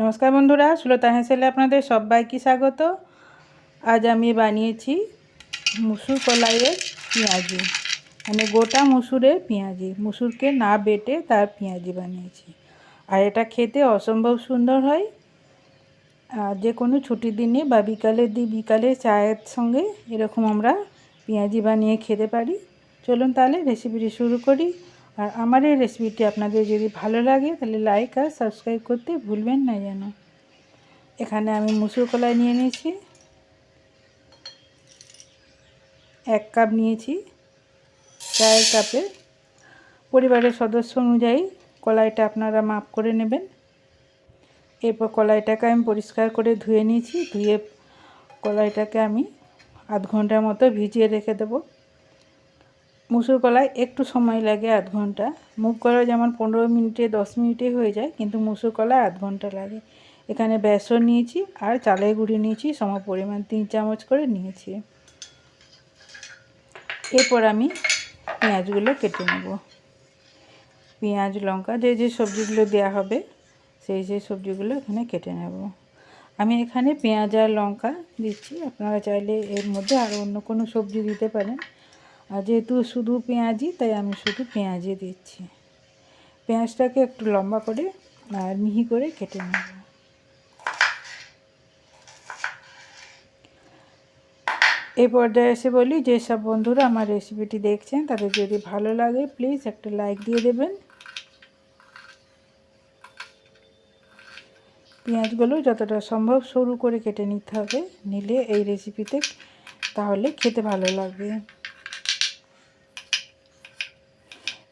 নমস্কার বন্ধুরা, সুলতা হেসেলে আপনাদের সবাইকে স্বাগত। আজ আমি বানিয়েছি মুসুর কলাইয়ের পেঁয়াজি। মানে গোটা মুসুরের পেঁয়াজি। মুসুরকে না বেটে তার পেঁয়াজি বানিয়েছি। আর এটা খেতে অসম্ভব সুন্দর হয়। আর যে কোনো ছুটির দিনে বা বিকালে দি, বিকালে চায়ের সঙ্গে এরকম আমরা পেঁয়াজি বানিয়ে খেতে পারি। চলুন তাহলে রেসিপিটি শুরু করি। আর আমার এই রেসিপিটি আপনাদের যদি ভালো লাগে, তাহলে লাইক আর সাবস্ক্রাইব করতে ভুলবেন না যেন। এখানে আমি মুসুর কলাই নিয়ে নিয়েছি। এক কাপ নিয়েছি। চায়ের কাপে পরিবারের সদস্য অনুযায়ী কলাইটা আপনারা মাপ করে নেবেন। এরপর কলাইটাকে আমি পরিষ্কার করে ধুয়ে নিয়েছি। ধুয়ে কলাইটাকে আমি আধ ঘণ্টার মতো ভিজিয়ে রেখে দেবো। মুসুর কলায় একটু সময় লাগে আধ ঘণ্টা। মুগ কলা যেমন পনেরো মিনিটে, দশ মিনিটে হয়ে যায়, কিন্তু মুসুর কলায় আধ ঘণ্টা লাগে। এখানে বেসন নিয়েছি আর চালের গুঁড়ি নিয়েছি, সম পরিমাণ তিন চামচ করে নিয়েছি। এরপর আমি পেঁয়াজগুলো কেটে নেব। পেঁয়াজ, লঙ্কা, যে যে সবজিগুলো দেওয়া হবে, সেই সেই সবজিগুলো এখানে কেটে নেব। আমি এখানে পেঁয়াজ আর লঙ্কা দিচ্ছি। আপনারা চাইলে এর মধ্যে আরও অন্য কোনো সবজি দিতে পারেন। আর যেহেতু শুধু পেঁয়াজি তাই আমি শুধু পেঁয়াজি দিচ্ছি। পেঁয়াজটাকে একটু লম্বা করে আর মিহি করে কেটে নেব। এই পর্যায়ে এসে বলি যেসব বন্ধুরা আমার রেসিপিটি দেখছেন, তাদের যদি ভালো লাগে, প্লিজ একটা লাইক দিয়ে দেবেন। পেঁয়াজগুলো যতটা সম্ভব সরু করে কেটে নিতে হবে, নিলে এই রেসিপিতে তাহলে খেতে ভালো লাগবে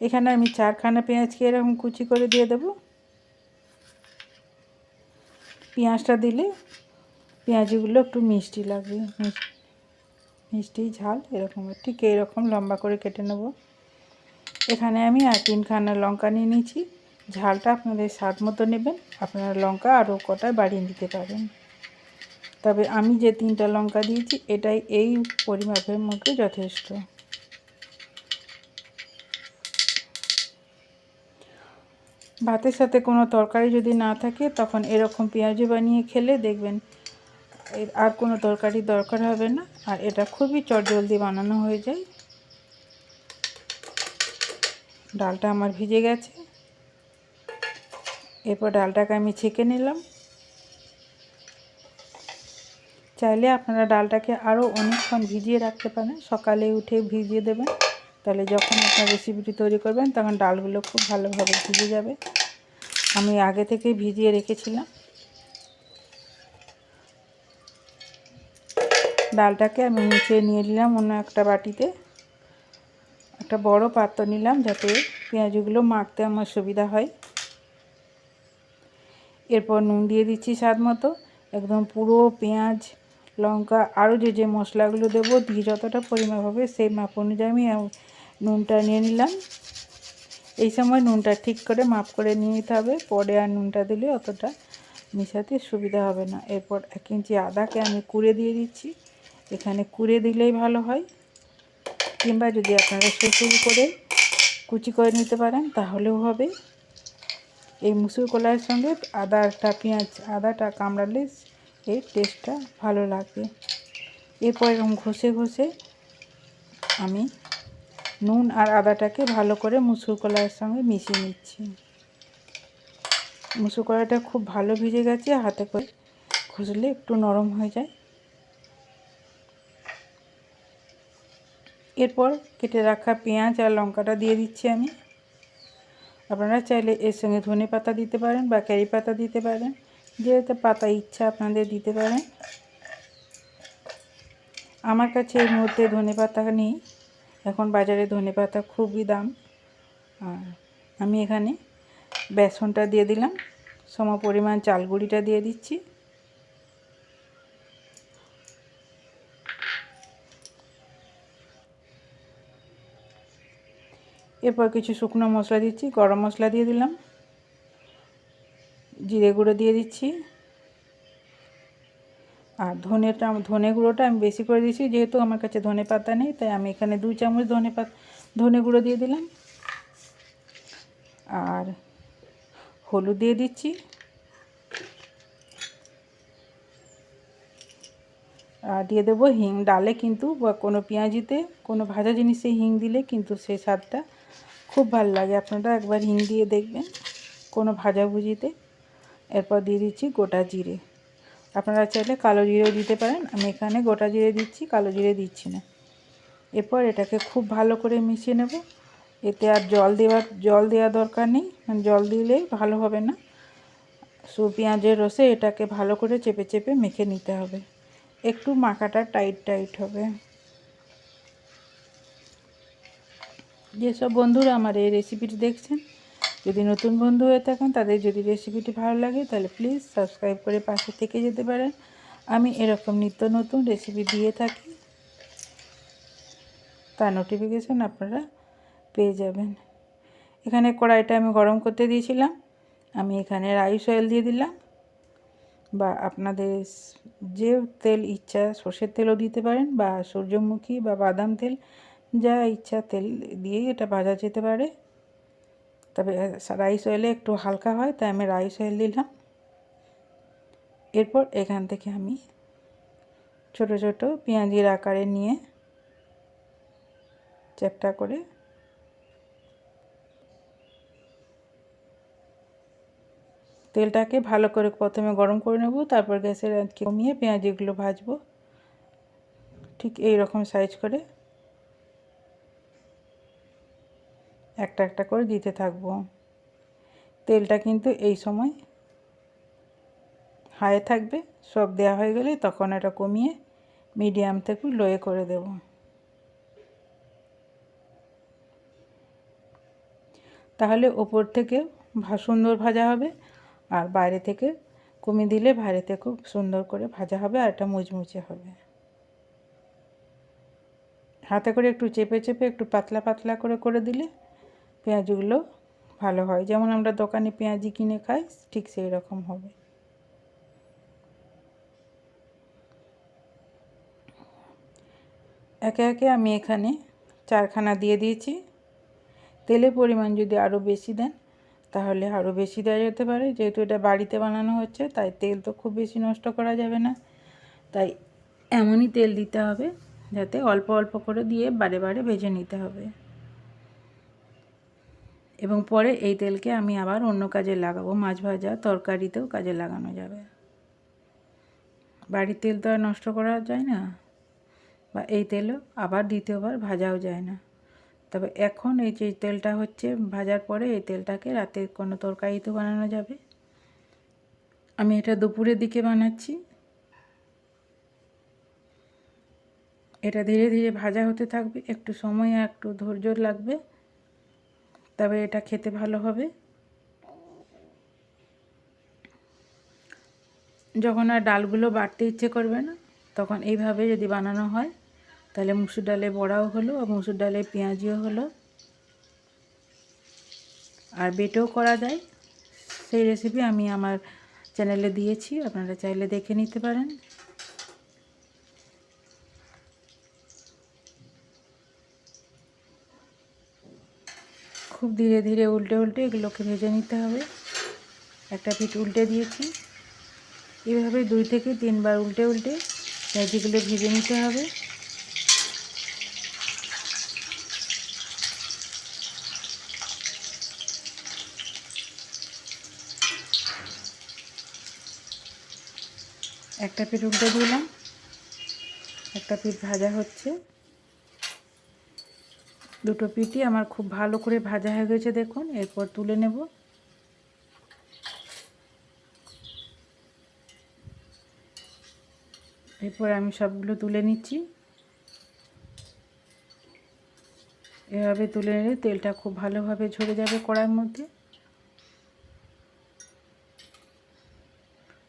এখানে আমি চারখানা পেঁয়াজকে এরকম কুচি করে দিয়ে দেব। পেঁয়াজটা দিলে পেঁয়াজগুলো একটু মিষ্টি লাগবে। মিষ্টি ঝাল এরকম, ঠিক এরকম লম্বা করে কেটে নেব। এখানে আমি আর তিনখানা লঙ্কা নিয়ে নিয়েছি। ঝালটা আপনাদের স্বাদ মতো নেবেন। আপনারা লঙ্কা আরও কটা বাড়িয়ে দিতে পারেন। তবে আমি যে তিনটা লঙ্কা দিয়েছি, এটাই এই পরিমাপের মধ্যে যথেষ্ট। ভাতের সাথে কোনো তরকারি যদি না থাকে, তখন এরকম পেঁয়াজু বানিয়ে খেলে দেখবেন আর কোনো তরকারি দরকার হবে না। আর এটা খুবই চটজলদি বানানো হয়ে যায়। ডালটা আমার ভিজে গেছে। এরপর ডালটাকে আমি ছেঁকে নিলাম। চাইলে আপনারা ডালটাকে আরও অনেকক্ষণ ভিজিয়ে রাখতে পারেন। সকালে উঠে ভিজিয়ে দেবেন। তাহলে যখন আপনার রেসিপিটি তৈরি করবেন, তখন ডালগুলো খুব ভালোভাবে ভিজে যাবে। আমি আগে থেকেই ভিজিয়ে রেখেছিলাম। ডালটাকে আমি নিচে নিয়ে নিলাম অন্য একটা বাটিতে। একটা বড় পাত্র নিলাম যাতে পেঁয়াজগুলো মাখতে আমার সুবিধা হয়। এরপর নুন দিয়ে দিচ্ছি স্বাদ মতো। একদম পুরো পেঁয়াজ, লঙ্কা, আরও যে যে মশলাগুলো দেবো, দিয়ে যতটা পরিমাপ হবে সেই মাপ অনুযায়ী আমি নুনটা নিয়ে নিলাম। এই সময় নুনটা ঠিক করে মাপ করে নিয়ে নিতে হবে। পরে আর নুনটা দিলে অতটা মিশাতে সুবিধা হবে না। এরপর এক ইঞ্চি আদাকে আমি কুড়ে দিয়ে দিচ্ছি। এখানে কুড়ে দিলেই ভালো হয়। কিংবা যদি আপনারা শ্বশুর করে কুচি করে নিতে পারেন, তাহলেও হবে। এই মুসুর কলার সঙ্গে আদাটা, পেঁয়াজ আদাটা কামড়ালে এই টেস্টটা ভালো লাগবে এরপর এরকম ঘষে ঘষে আমি নুন আর আদাটাকে ভালো করে মুসুর কলাইয়ের সঙ্গে মিশিয়ে নিচ্ছি। মুসুর কলাইটা খুব ভালো ভিজে গেছে, হাতে করে ঘষলে একটু নরম হয়ে যায়। এরপর কেটে রাখা পেঁয়াজ আর লঙ্কাটা দিয়ে দিচ্ছি আমি। আপনারা চাইলে এর সঙ্গে ধনে পাতা দিতে পারেন বা ক্যারি পাতা দিতে পারেন, যেহেতু পাতা ইচ্ছা আপনাদের দিতে পারেন। আমার কাছে এর মধ্যে ধনে পাতা নেই। এখন বাজারে ধনে পাতা খুবই দাম। আর আমি এখানে বেসনটা দিয়ে দিলাম, সম পরিমাণ চাল গুঁড়িটা দিয়ে দিচ্ছি। এরপর কিছু শুকনো মশলা দিচ্ছি, গরম মশলা দিয়ে দিলাম। জিরে গুঁড়ো দিয়ে দিচ্ছি। আর ধনেটা ধনে গুঁড়োটা আমি বেশি করে দিয়েছি, যেহেতু আমার কাছে ধনে পাতা নেই, তাই আমি এখানে দুই চামচ ধনে ধনে গুঁড়ো দিয়ে দিলাম। আর হলুদ দিয়ে দিচ্ছি। আর দিয়ে দেবো হিং। ডালে কিন্তু বা কোনো পেঁয়াজিতে কোনো ভাজা জিনিসে হিং দিলে কিন্তু সেই স্বাদটা খুব ভালো লাগে। আপনারা একবার হিং দিয়ে দেখবেন কোনো ভাজাভুজিতে। এরপর দিয়ে দিচ্ছি গোটা জিরে। আপনারা চাইলে কালো জিরেও দিতে পারেন। আমি এখানে গোটা জিরে দিচ্ছি, কালো জিরে দিচ্ছি না। এরপর এটাকে খুব ভালো করে মিশিয়ে নেব। এতে আর জল দেওয়ার, জল দেওয়া দরকার নেই। মানে জল দিলে ভালো হবে না। সু পেঁয়াজের রসে এটাকে ভালো করে চেপে চেপে মেখে নিতে হবে। একটু মাখাটা টাইট টাইট হবে। যেসব বন্ধুরা আমার এই রেসিপিটি দেখছেন যদি নতুন বন্ধু হয়ে থাকেন, তাদের যদি রেসিপিটি ভালো লাগে, তাহলে প্লিজ সাবস্ক্রাইব করে পাশে থেকে যেতে পারেন। আমি এরকম নিত্য নতুন রেসিপি দিয়ে থাকি। তার নোটিফিকেশান আপনারা পেয়ে যাবেন। এখানে কড়াইটা আমি গরম করতে দিয়েছিলাম। আমি এখানে রাইস অয়েল দিয়ে দিলাম। বা আপনাদের যে তেল ইচ্ছা, সর্ষের তেলও দিতে পারেন, বা সূর্যমুখী বা বাদাম তেল, যা ইচ্ছা তেল দিয়েই এটা ভাজা যেতে পারে। তবে রাইস অয়েলে একটু হালকা হয়, তাই আমি রাইস অয়েল দিলাম। এরপর এখান থেকে আমি ছোট ছোট পেঁয়াজির আকারে নিয়ে চ্যাপটা করে তেলটাকে ভালো করে প্রথমে গরম করে নেব, তারপর গ্যাসের কমিয়ে পেঁয়াজিগুলো ভাজবো। ঠিক এই রকম সাইজ করে একটা একটা করে দিতে থাকব। তেলটা কিন্তু এই সময় হাই থাকবে, সব দেয়া হয়ে গেলে তখন এটা কমিয়ে মিডিয়াম থেকে লোয়ে করে দেব। তাহলে ওপর থেকে সুন্দর ভাজা হবে, আর বাইরে থেকে কমিয়ে দিলে বাইরেতে খুব সুন্দর করে ভাজা হবে আর এটা মুচমুচে হবে। হাতে করে একটু চেপে চেপে একটু পাতলা পাতলা করে করে দিলে পেঁয়াজগুলো ভালো হয়। যেমন আমরা দোকানে পেঁয়াজি কিনে খাই, ঠিক সেই রকম হবে। একে একে আমি এখানে চারখানা দিয়ে দিয়েছি। তেলের পরিমাণ যদি আরও বেশি দেন, তাহলে আরও বেশি দেওয়া যেতে পারে। যেহেতু এটা বাড়িতে বানানো হচ্ছে, তাই তেল তো খুব বেশি নষ্ট করা যাবে না। তাই এমনই তেল দিতে হবে, যাতে অল্প অল্প করে দিয়ে বারে বারে ভেজে নিতে হবে। এবং পরে এই তেলকে আমি আবার অন্য কাজে লাগাবো। মাছ ভাজা তরকারিতেও কাজে লাগানো যাবে। বাড়ির তেল তো আর নষ্ট করা যায় না। বা এই তেলও আবার দ্বিতীয়বার ভাজাও যায় না। তবে এখন এই যে তেলটা হচ্ছে, ভাজার পরে এই তেলটাকে রাতে কোনো তরকারিতে বানানো যাবে। আমি এটা দুপুরের দিকে বানাচ্ছি। এটা ধীরে ধীরে ভাজা হতে থাকবে। একটু সময় একটু ধৈর্য লাগবে। তবে এটা খেতে ভালো হবে। যখন আর ডালগুলো বাড়তে ইচ্ছে করবে না, তখন এইভাবে যদি বানানো হয়, তাহলে মুসুর ডালে বড়াও হলো আর মুসুর ডালে পেঁয়াজিও হলো। আর বেটেও করা যায়। সেই রেসিপি আমি আমার চ্যানেলে দিয়েছি, আপনারা চাইলে দেখে নিতে পারেন খুব ধীরে ধীরে উল্টে উল্টে এগুলোকে ভেজে নিতে হবে। একটা পিঠ উল্টে দিয়েছি। এভাবে দুই থেকে তিনবার উল্টে উল্টে পেঁয়াজিগুলো ভেজে নিতে হবে। একটা পিঠ উল্টে দিলাম। একটা পিঠ ভাজা হচ্ছে। দুটো পিঠই আমার খুব ভালো করে ভাজা হয়ে গেছে দেখুন, এরপর তুলে নেব। এরপর আমি সবগুলো তুলে নিচ্ছি। এভাবে তুলে নিলে তেলটা খুব ভালোভাবে ঝরে যাবে কড়াইয়ের মধ্যে।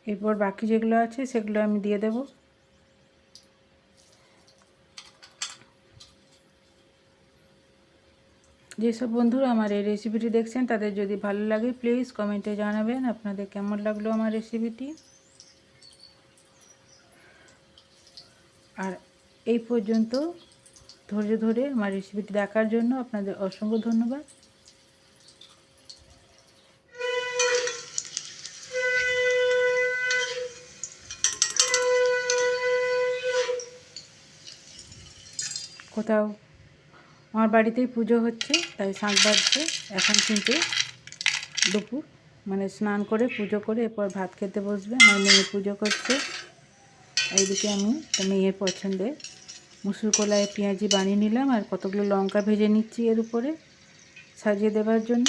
এরপর বাকি যেগুলো আছে সেগুলো আমি দিয়ে দেব। যেসব বন্ধুরা আমার এই রেসিপিটি দেখছেন, তাদের যদি ভালো লাগে প্লিজ কমেন্টে জানাবেন। আপনাদের কেমন লাগল আমার রেসিপিটি আর এই পর্যন্ত ধৈর্য ধরে আমার রেসিপিটি দেখার জন্য আপনাদের অসংখ্য ধন্যবাদ। কোথাও আমার বাড়িতেই পুজো হচ্ছে, তাই শাঁখ বাজছে। এখন কিন্তু দুপুর মানে স্নান করে, পুজো করে, এরপর ভাত খেতে বসবে, আমার মেয়ে পুজো করছে। এইদিকে আমি তো মেয়ের পছন্দে মুসুর কলায় পেঁয়াজি বানিয়ে নিলাম, আর কতগুলো লঙ্কা ভেজে নিচ্ছি এর উপরে, সাজিয়ে দেওয়ার জন্য।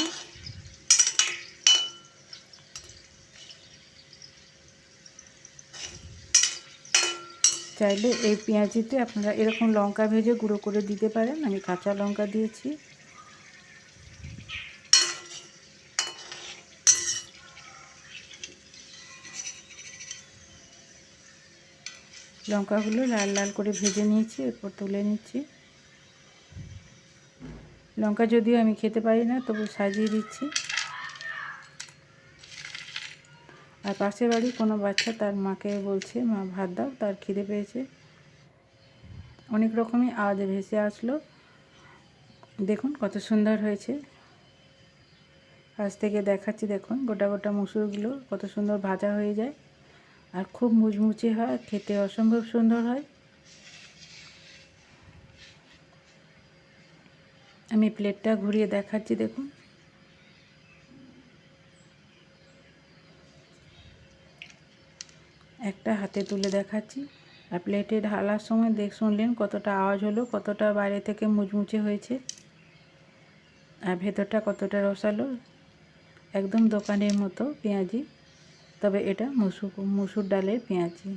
চাইলে এই পেঁয়াজিতে আপনারা এরকম লঙ্কা ভেজে গুঁড়ো করে দিতে পারেন। আমি কাঁচা লঙ্কা দিয়েছি। লঙ্কাগুলো লাল লাল করে ভেজে নিয়েছি, এরপর তুলে নিচ্ছি। লঙ্কা যদিও আমি খেতে পারি না, তবু সাজিয়ে দিচ্ছি আর পাশের বাড়ি কোনো বাচ্চা তার মাকে বলছে, মা, ভাত দাও, তার খিদে পেয়েছে। অনেক রকমই আওয়াজে ভেসে আসলো। দেখুন কত সুন্দর হয়েছে। কাছ থেকে দেখাচ্ছি, দেখুন গোটা গোটা মুসুরগুলো কত সুন্দর ভাজা হয়ে যায়। আর খুব মুচমুচে হয়, খেতে অসম্ভব সুন্দর হয়। আমি প্লেটটা ঘুরিয়ে দেখাচ্ছি, দেখুন। একটা হাতে তুলে দেখাচ্ছি। আর প্লেটে ঢালার সময় দেখ, শুনলেন কতটা আওয়াজ হলো, কতটা বাইরে থেকে মুচমুচে হয়েছে। আর ভেতরটা কতটা রসালো। একদম দোকানের মতো পেঁয়াজি। তবে এটা মুসুর মুসুর ডালের পেঁয়াজি।